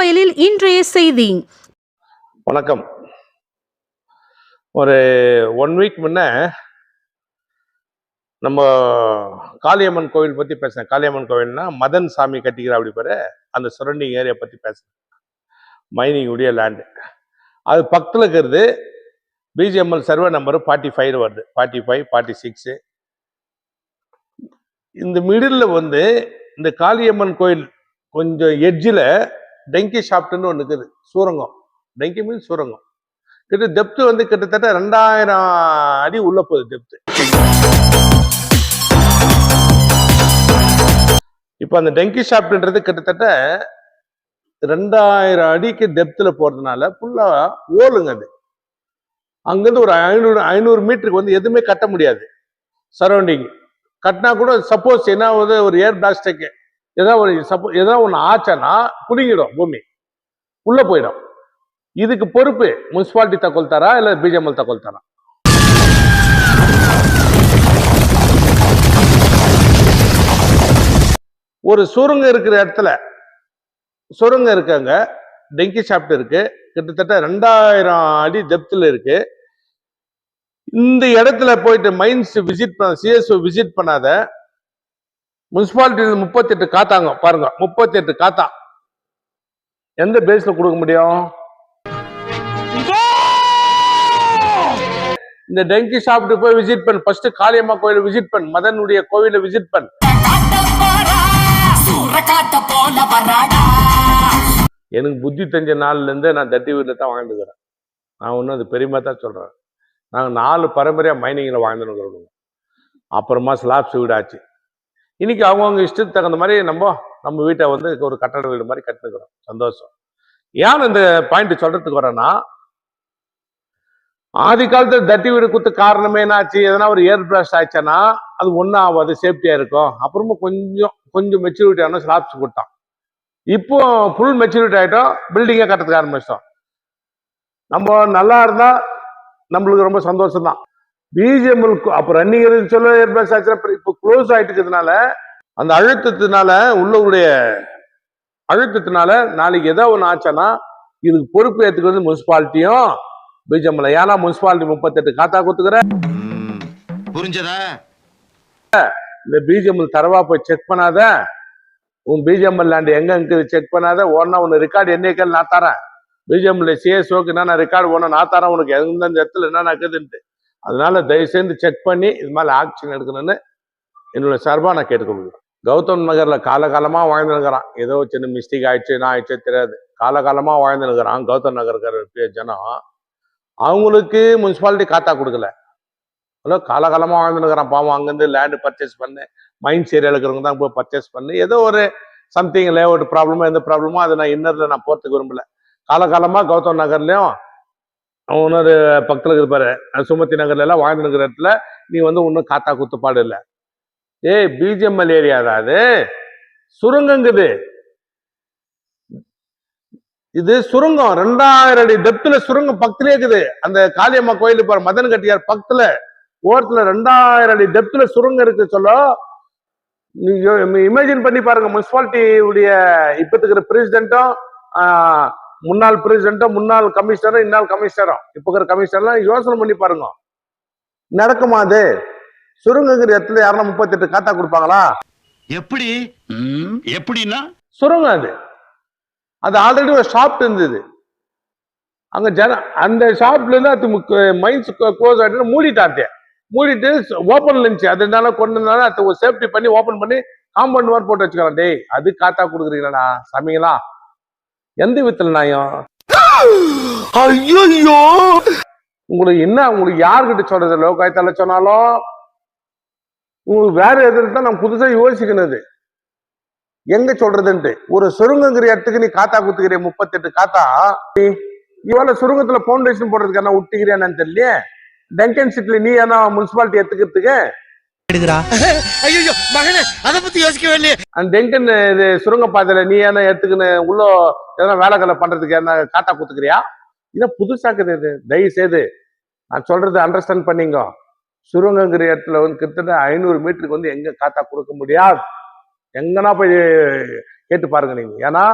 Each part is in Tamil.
வயலில் இன்றைய செய்தி. வணக்கம். ஒரு ஒன் வீக் முன்ன நம்ம காளியம்மன் கோவில் பத்தி பேசினேன். காளியம்மன் கோவில்னா மதன் சாமி கட்டிக்கிற அப்படி பேரு. அந்த சரௌண்டிங் ஏரியா பத்தி பேசினேன். மைனிங் உடைய லேண்டு அது பக்கத்தில் இருக்கிறது BGML survey number forty five வருது ஃபார்ட்டி ஃபைவ் ஃபார்ட்டி சிக்ஸு இந்த மிடில் வந்து இந்த காளியம்மன் கோயில் கொஞ்சம் எட்ஜில் டெங்கி ஷாப்ட்னு ஒன்று இருக்குது. சூரங்கம். டெங்கி மீன் சூரங்கம். கிட்ட டெப்த் வந்து கிட்டத்தட்ட ரெண்டாயிரம் அடி உள்ள போகுது டெப்த் இப்போ அந்த டெங்கி ஷாப்ட்ன்றது கிட்டத்தட்ட ரெண்டாயிரம் அடிக்கு டெப்த்தில் போகிறதுனால ஃபுல்லாக ஓலுங்க அது. அங்கேருந்து ஒரு ஐநூறு ஐநூறு மீட்டருக்கு வந்து எதுவுமே கட்ட முடியாது. சரௌண்டிங் கட்டினா கூட சப்போஸ் என்ன ஆகுது? ஒரு ஏர் பிளாஸ்டிக்கு ஏதாவது ஒரு சப்போ ஏதாவது ஒன்று ஆச்சேன்னா குடுங்கிடும் பூமி. உள்ளே போயிடும். இதுக்கு பொறுப்பு முனிசிபாலிட்டி தகவல் தரா இல்ல பிஜிஎம்எல் தகவல் தரா? ஒரு சுருங்க இருக்கிற இடத்துல சுருங்க இருக்காங்க டெங்கி ஷாப்ட் இருக்கு. கிட்டத்தட்ட ரெண்டாயிரம் அடி டெப்த்ல இருக்கு. இந்த இடத்துல போயிட்டு மைன்ஸ் விசிட் பண்ண சிஎஸ்ஓ விசிட் பண்ணாத முனிசிபாலிட்டி முப்பத்தி எட்டு காத்தாங்க பாருங்க. முப்பத்தி எட்டு காத்தா. எந்த பேஸ்ல கொடுக்க முடியும்? இந்த டெங்கி ஷாப்ட்டு போய் விசிட் பண்ணு. ஃபர்ஸ்ட் காளியம்மா கோயில விசிட் பண்ணு. மதனுடைய கோவில விசிட் பண்ணு. எனக்கு புத்தி தெரிஞ்ச நாள்ல இருந்து நான் தட்டி வீட்டில் தான் வாழ்ந்துக்கிறேன். நான் ஒன்றும் அது பெரியமா தான் சொல்றேன். நாங்கள் நாலு பரம்பரையா மைனிங்கில் வாழ்ந்துருக்கிறோம் அப்புறமா ஸ்லாப்ஸ் வீடு ஆச்சு இன்னைக்கு அவங்கவுங்க இஷ்டத்துக்கு தகுந்த மாதிரி நம்ம நம்ம வீட்டை வந்து ஒரு கட்டட வீடு மாதிரி கட்டுக்கிறோம் சந்தோஷம். ஏன் இந்த பாயிண்ட் சொல்றதுக்கு வரேன்னா ஆதி காலத்துல தட்டி வீடு குத்து காரணமே என்னாச்சு? எதனா ஒரு ஏர் பிளாஸ்ட் ஆச்சுன்னா அது ஒன்றும் ஆகாது சேஃப்டியா இருக்கும். அப்புறமா கொஞ்சம் கொஞ்சம் மெச்சூரிட்டி ஆனால் ஸ்லாப்ஸ் கொடுத்தான் இப்போ ஃபுல் மெச்சூரிட்டி ஆகிட்டோம் பில்டிங்கே கட்டுறதுக்கு ஆரம்பிச்சிட்டோம். நம்ம நல்லா இருந்தால் நம்மளுக்கு ரொம்ப சந்தோஷம் தான் பிஜிஎம்எல் அப்போ ரன்னிங் சொல்ல ஏர் பிளாஸ்ட் ஆச்சுன்னா இப்போ க்ளோஸ் ஆயிட்டு இருக்கிறதுனால அந்த அழுத்தத்தினால உள்ளவருடைய அழுத்தத்தினால நாளைக்கு ஏதோ ஒன்று ஆச்சுன்னா இதுக்கு பொறுப்பு ஏற்றுக்கிறது முனிசிபாலிட்டியும் பிஜிஎம்எல் ஏன்னா முனிசிபாலிட்டி முப்பத்தெட்டு காத்தா கொடுத்துக்கிற. புரிஞ்சதா? இந்த பிஜிஎம்எல் தரவா போய் செக் பண்ணாத. உன் பிஜிஎம்எல் லேண்ட் எங்க இருக்குது செக் பண்ணாத. ஒன்னா உன் ரெக்கார்டு என்னைக்கல் நான் தரேன். பிஜிஎம்எல் சிஎஸ்ஓக்கு என்னென்ன ரெக்கார்டு ஒன்று நான் தரேன் உனக்கு. எந்தெந்த இடத்துல என்னென்ன இருக்குதுன்ட்டு. அதனால தயவு செய்து செக் பண்ணி இது மேலே ஆக்ஷன் எடுக்கணும்னு என்னுடைய சார்பாக நான் கேட்டுக்கொள்கிறேன். கௌதம் நகரில் காலகாலமாக வாழ்ந்துருக்கிறான் ஏதோ சின்ன மிஸ்டேக் ஆயிடுச்சு என்ன ஆயிடுச்சு தெரியாது. காலகாலமாக வாழ்ந்துருக்கிறான் கௌதம் நகர் ஜனம். அவங்களுக்கு முனிசிபாலிட்டி காத்தா கொடுக்கல. ஹலோ காலகாலமா வாழ்ந்துருக்கிறான் பாவம் அங்கேருந்து லேண்டு பர்ச்சேஸ் பண்ணு மைன்ஸ் ஏரியா இருக்கிறவங்க தான் போய் பர்ச்சேஸ் பண்ணு. ஏதோ ஒரு சம்திங் லேஅவுட் ப்ராப்ளமோ எந்த ப்ராப்ளமோ அதை நான் இன்னரில் நான் போகிறதுக்கு விரும்பல. காலகாலமாக கௌதம் நகர்லேயும் இன்னொரு பக்கத்தில் இருப்பாரு சுமதி நகர்ல எல்லாம் வாழ்ந்துருக்கிற இடத்துல நீ வந்து ஒன்றும் காத்தா குத்துப்பாடு இல்லை. ஏய் பிஜிஎம்எல் மலேரியா அது சுருங்கங்குது இது சுருங்கம். ரெண்டாயிரம் அடி டெப்த்ல சுருங்கம் பக்கத்துலயே இருக்குது. அந்த காளியம்மா கோயில் பாரு மதன் கட்டியார் பக்கத்துல ஓரத்துல ரெண்டாயிரம் அடி டெப்த்ல சுருங்கம் இருக்கு சொல்ல. இமேஜின் பண்ணி பாருங்க முனிசிபாலிட்டி உடைய இப்ப இருக்கிற பிரசிடென்ட்டும் முன்னாள் பிரசிடென்ட்டும் முன்னாள் கமிஷனரும் இன்னாள் கமிஷனரும் இப்ப இருக்கிற கமிஷனர்லாம் யோசனை பண்ணி பாருங்க. நடக்குமா அது? சுருங்குங்கிற இடத்துல யாருன்னா முப்பத்தெட்டு காத்தா கொடுப்பாங்களா? எப்படி? எப்படின்னா? சுரங்கம் அது. அது ஆல்ரெடி ஒரு ஷாப் இருந்தது. அங்க ஜன அந்த ஷாப்ல இருந்து அது மைன்ஸ் க்ளோஸ் ஆயிட்டு மூடிட்டாத்தே மூடிட்டு ஓப்பன்ல இருந்துச்சு. அதனால கொண்டு இருந்தாலும் அது சேஃப்டி பண்ணி ஓப்பன் பண்ணி காம்பவுண்ட் வார் போட்டு வச்சுக்கலாம் டேய் அது காத்தா கொடுக்குறீங்களா சாமிங்களா எந்த விதத்துல நியாயம்? ஐயோ உங்களுக்கு என்ன உங்களுக்கு யார்கிட்ட சொல்றது? லோகாயத்தால சொன்னாலும் உங்களுக்கு வேற எதுல தான் நான் புதுசா யோசிக்கணும் இது. எங்க சொல்றதுன்ட்டு. ஒரு சுருங்கங்கிற இடத்துக்கு நீ காத்தா குத்துக்கிறிய முப்பத்தெட்டு காத்தா? இவ்வளவு சுருங்கத்துல பவுண்டேஷன் போடுறதுக்கு என்ன விட்டுக்கிறியான்னு தெரியலையே. டங்கன் சிட்ல நீ என்ன முனிசிபாலிட்டி எடுத்துக்கிறதுக்கு ஐயோ மகனே அத பத்தி யோசிக்கவே இல்லையே அந்த டெங்கன் இது சுருங்க பாதையில நீ என்ன எடுத்துக்கின்னு உள்ள எதனா வேலைகளை பண்றதுக்கு என்ன காத்தா குத்துக்கிறியா இது புதுசாக்குது இது. தயவு செய்து நான் சொல்றது அண்டர்ஸ்டாண்ட் பண்ணீங்க. சுருங்கங்கிற இடத்துல வந்து கிட்டத்தட்ட ஐநூறு மீட்டருக்கு வந்து எங்க காத்தா கொடுக்க முடியாது? எங்கன்னா போய் கேட்டு பாருங்க நீங்க. ஏன்னா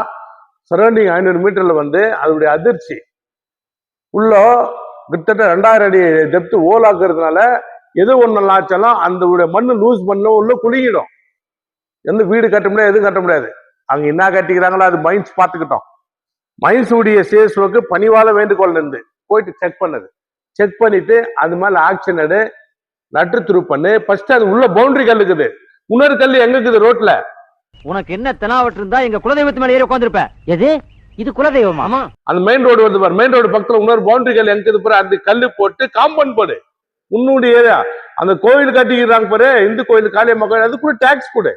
சரௌண்டிங் ஐநூறு மீட்டர்ல வந்து அதனுடைய அதிர்ச்சி. உள்ள கிட்டத்தட்ட ரெண்டாயிரம் அடி டெப்த் ஓலாக்குறதுனால எது ஒண்ணு ஆச்சாலும் அந்த மண்ணு லூஸ் பண்ண உள்ள குலுங்கிடும். எந்த வீடு கட்ட முடியாது எதுவும் கட்ட முடியாது. அங்க என்ன கட்டிக்கிறாங்களோ அது மைன்ஸ் பார்த்துக்கிட்டோம். மைன்ஸ் உடைய சேஸ்வுக்கு பணிவால வேண்டுகோள் இருந்து போயிட்டு செக் பண்ணது. செக் பண்ணிட்டு அது மேல ஆக்ஷன் எடு நட்டு துரு பண்ணு. ஃபர்ஸ்ட் அது உள்ள பவுண்டரி கல் இருக்குது. இன்னொரு கல் எங்க இருக்குது ரோட்ல உனக்கு என்ன தெனாவட்டு இருந்தா எங்க குலதெய்வத்து மேல ஏறி உட்காந்துருப்ப எது? இது குலதெய்வமா? ஆமா. அந்த மெயின் ரோடு வருது பாரு. மெயின் ரோடு பக்கத்துல இன்னொரு பவுண்டரி கல் எங்க இருக்குது பாரு? அந்த கல்லு போட்டு காம்பவுண்ட் போடு. உன்னுடைய ஏரியா. அந்த கோயில் கட்டிக்கிறாங்க பாரு இந்து கோயில் காளியம்மா கோயில் கூட டாக்ஸ் போடு.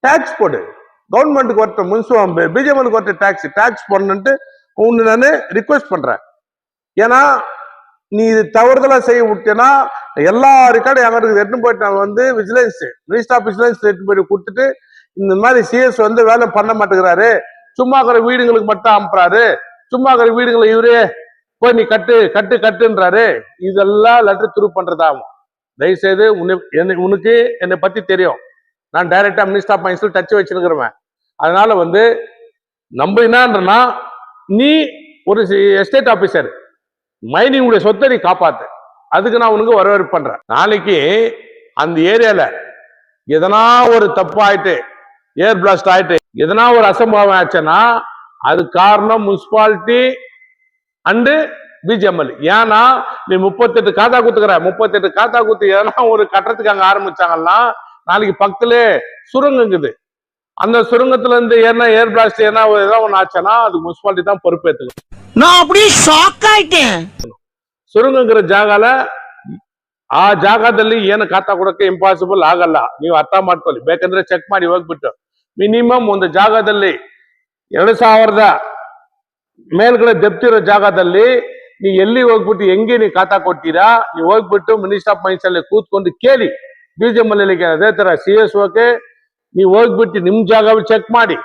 டாக்ஸ் போடு. கவர்மெண்ட்டுக்கு ஒருத்த முன்சுவம் பிஜேபிக்கு ஒருத்த டாக்ஸ் டாக்ஸ் போடணுன்ட்டு உன்னை நான் ரிக்வெஸ்ட் பண்றேன். ஏன்னா நீ இது தவறுதலா செய்ய விட்டேன்னா எல்லா ரெக்கார்டும் எங்களுக்கு எடுத்துன்னு போயிட்டு நான் வந்து விஜிலன்ஸ் மினிஸ்டர் ஆஃப் விஜிலன்ஸ் எட்டு போயிட்டு கொடுத்துட்டு இந்த மாதிரி சிஎஸ் வந்து வேலை பண்ண மாட்டேங்கிறாரு. சும்மா இருக்கிற வீடுங்களுக்கு மட்டும் அனுப்புறாரு. சும்மா இருக்கிற வீடுங்களை இவரே போய் நீ கட்டு கட்டு கட்டுன்றாரு. இதெல்லாம் லெட்டர் துரு பண்றதாகும் தயவுசெய்து உன்னை என்னை- உனக்கு என்னை பத்தி தெரியும். நான் டைரக்டா மினிஸ்டர் ஆஃப் மைன்ஸ்ல டச் வச்சிருக்கிறவன். அதனால வந்து நம்ம என்னன்றனா நீ ஒரு எஸ்டேட் ஆபீசர் மைனிங் உடைய சொத்தை நீ காப்பாத்து. அதுக்கு நான் உனக்கு வரவேற்பு பண்றேன். நாளைக்கு அந்த ஏரியால எதனா ஒரு தப்பு ஆயிட்டு ஏர் பிளாஸ்ட் ஆயிட்டு எதனா ஒரு அசம்பாவம் ஆச்சுன்னா அது காரணம் முனிசிபாலிட்டி அண்டு பிஜிஎம்எல் ஏன்னா நீ முப்பத்தெட்டு காத்தா குத்துக்கிற முப்பத்தெட்டு காத்தா குத்து எதனா ஒரு கட்டத்துக்கு அங்க ஆரம்பிச்சாங்கன்னா நாளைக்கு பக்கத்துல சுரங்கம் இருக்குது அந்த சுரங்கத்துல இருந்து ஏன்னா ஏர் பிளாஸ்ட் ஏன்னா ஏதாவது ஒன்று ஆச்சுன்னா அது முனிசிபாலிட்டி தான் பொறுப்பேற்றுக்கணும் நான் அப்படியே ஷாக் ஆயிட்டேன் ಸುರಂಗರ ಜಾಗಲ ಆ ಜಾಗದಲ್ಲಿ ಏನು ಖಾತಾ ಕೊಡಕ್ಕೆ ಇಂಪಾಸಿಬಲ್ ಆಗಲ್ಲ ನೀವು ಅರ್ಥ ಮಾಡ್ಕೊಳ್ಳಿ ಬೇಕಂದ್ರೆ ಚೆಕ್ ಮಾಡಿ ಹೋಗ್ಬಿಟ್ಟು ಮಿನಿಮಮ್ ಒಂದು ಜಾಗದಲ್ಲಿ ಎರಡು ಸಾವಿರದ ಮೇಲ್ಗಡೆ ದೆಪ್ತಿರೋ ಜಾಗದಲ್ಲಿ ನೀವು ಎಲ್ಲಿ ಹೋಗ್ಬಿಟ್ಟು ಹೆಂಗೆ ನೀವು ಖಾತಾ ಕೊಡ್ತೀರಾ ನೀವು ಹೋಗ್ಬಿಟ್ಟು ಮಿನಿಸ್ಟರ್ ಆಫ್ ಮೈನ್ಸ್ ಅಲ್ಲಿ ಕೂತ್ಕೊಂಡು ಕೇಳಿ ಬಿಜೆಎಂಎಲ್ ಅದೇ ತರ ಸಿ ಎಸ್ ಓಕೆ ನೀವು ಹೋಗ್ಬಿಟ್ಟು ನಿಮ್ ಜಾಗ ಚೆಕ್ ಮಾಡಿ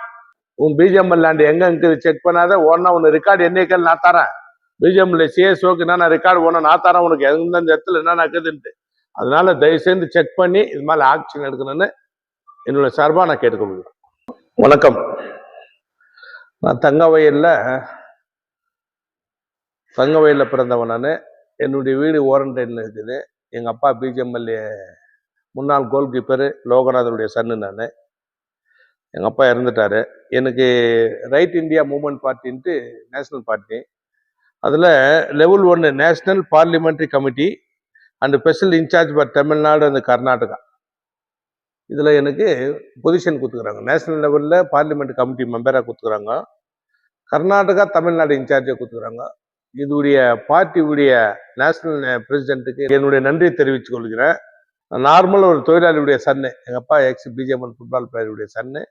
உன் பிஜிஎம்எல் லேண்ட் எங்க இருக்குது செக் பண்ணாத உடனே உன் ரெக்கார்டு என்னைக்கல் நான் தரேன் பிஜிஎம்ல சிஎஸ்ஓக்கு என்னென்ன ரெக்கார்டு ஒன்று நான் தரேன் உனக்கு எந்தெந்த இடத்துல என்ன நடக்குதுன்ட்டு அதனால தயவு செய்து செக் பண்ணி இது மேல ஆக்ஷன் எடுக்கணும்னு என்னோட சார்பா நான் கேட்டுக்கொள்கிறேன் வணக்கம் நான் தங்கவயல்ல தங்கவயல்ல பிறந்தவன் நான். என்னுடைய வீடு ஓரண்டைன்னு இருக்குது. எங்கள் அப்பா பிஜிஎம்எல்ஏ முன்னாள் கோல் கீப்பர் லோகநாதனுடைய சன்னு நான். எங்கள் அப்பா இறந்துட்டாரு. எனக்கு ரைட் இந்தியா மூமெண்ட் பார்ட்டின்ட்டு நேஷ்னல் பார்ட்டி. அதில் லெவல் ஒன்று national parliamentary committee and special incharge for Tamil Nadu and Karnataka. இதில் எனக்கு பொசிஷன் கொடுத்துக்கிறாங்க. நேஷ்னல் லெவலில் பார்லிமெண்ட் கமிட்டி மெம்பராக கொடுத்துக்கிறாங்க. கர்நாடகா தமிழ்நாடு இன்சார்ஜாக கொடுத்துக்கிறாங்க. இதுடைய பார்ட்டியுடைய நேஷனல் பிரசிடென்ட்டுக்கு eh, என்னுடைய நன்றியை தெரிவித்துக் கொள்கிறேன். நார்மல் ஒரு தொழிலாளியுடைய சன்னு. எங்கள் அப்பா எக்ஸ் பிஜேமன் ஃபுட்பால் பிளேயருடைய சன்னு.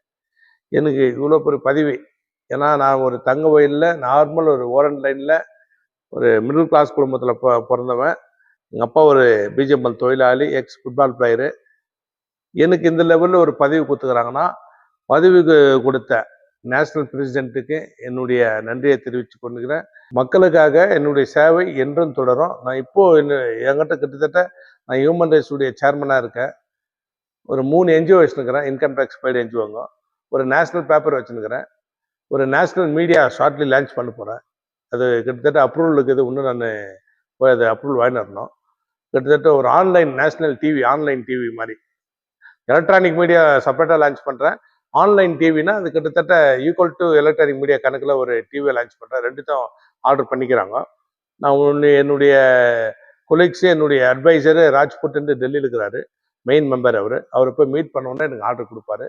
எனக்கு இவ்வளோ பெரிய பதவி. ஏன்னா நான் ஒரு தங்க வயலில் நார்மல் ஒரு ஓரன் லைனில் ஒரு மிடில் கிளாஸ் குடும்பத்தில் பிறந்தவன். எங்கள் அப்பா ஒரு பிஜேபல் தொழிலாளி எக்ஸ் ஃபுட்பால் பிளேயரு எனக்கு இந்த லெவலில் ஒரு பதவி கொடுத்துக்கிறாங்கன்னா பதவிக்கு கொடுத்த நேஷனல் பிரசிடென்ட்டுக்கு என்னுடைய நன்றியை தெரிவித்து கொண்டுக்கிறேன் மக்களுக்காக என்னுடைய சேவை என்றும் தொடரும். நான் இப்போது என்ன- என்கிட்ட கிட்டத்தட்ட நான் ஹியூமன் ரைட்ஸ் உடைய சேர்மனாக இருக்கேன். ஒரு மூணு என்ஜிஓ வச்சுருக்கிறேன். இன்கம் டேக்ஸ் பெய்டு என்ஜிஓங்க ஒரு நேஷ்னல் பேப்பர் வச்சுருக்கிறேன். ஒரு நேஷ்னல் மீடியா ஷார்ட்லி லான்ச் பண்ண போகிறேன் அது கிட்டத்தட்ட அப்ரூவல் இருக்குது இன்னும் நான் போய் அதை அப்ரூவல் வாங்கி வரணும். கிட்டத்தட்ட ஒரு online national TV online TV மாதிரி. எலக்ட்ரானிக் மீடியா செப்பரேட்டாக லான்ச் பண்ணுறேன் ஆன்லைன் டிவினா அது கிட்டத்தட்ட ஈக்குவல் டு எலக்ட்ரானிக் மீடியா கணக்கில் ஒரு டிவியை லான்ச் பண்ணுறேன் ரெண்டுத்தையும் ஆர்டர் பண்ணிக்கிறாங்க. நான் ஒன்று என்னுடைய கொலீக்ஸு என்னுடைய அட்வைசரு ராஜ்புட்ன்ட்டு டெல்லியில் இருக்கிறாரு. மெயின் மெம்பர் அவர். அவரை போய் மீட் பண்ணோன்னே எனக்கு ஆர்டர் கொடுப்பாரு.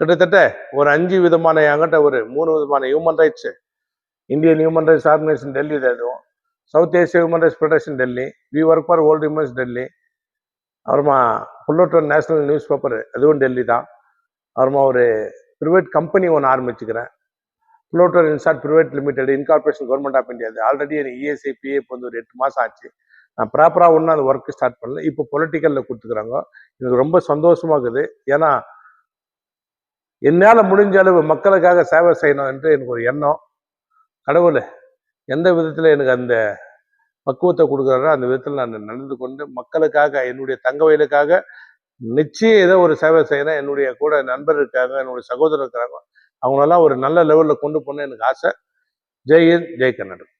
கிட்டத்தட்ட ஒரு அஞ்சு விதமான என்கிட்ட ஒரு மூணு விதமான human rights Indian human rights organisation Delhi எழுதுவோம் South Asia human rights federation Delhi. We work for old humans Delhi. அப்புறமா புல்லோட்டோன் நேஷனல் நியூஸ் பேப்பர் அதுவும் டெல்லி தான். அப்புறமா ஒரு ப்ரைவேட் கம்பெனி ஒன்று ஆரம்பிச்சுக்கிறேன். புல்லோட்டர் instar private limited incorporation government of India already எனக்கு இஎஸ்ஐ பிஎஃப் வந்து ஒரு எட்டு மாதம் ஆச்சு. நான் ப்ராப்பராக ஒன்றும் அந்த ஒர்க்கு ஸ்டார்ட் பண்ணல. இப்போ பொலிட்டிக்கலில் கொடுத்துக்கிறாங்க. எனக்கு ரொம்ப சந்தோஷமாக இருக்குது. ஏன்னா என்னால் முடிஞ்ச அளவு மக்களுக்காக சேவை செய்யணும் என்று எனக்கு ஒரு எண்ணம். கடவுள் எந்த விதத்தில் எனக்கு அந்த பக்குவத்தை கொடுக்குறாரோ அந்த விதத்தில் நான் நடந்து கொண்டு மக்களுக்காக என்னுடைய தங்க வயலுக்காக நிச்சயம் ஏதோ ஒரு சேவை செய்யணும் என்னுடைய கூட நண்பர் இருக்காங்க என்னுடைய சகோதரர் இருக்கிறாங்க அவங்களெல்லாம் ஒரு நல்ல லெவலில் கொண்டு போன எனக்கு ஆசை. ஜெய் ஹிந்த் ஜெய் கன்னடம்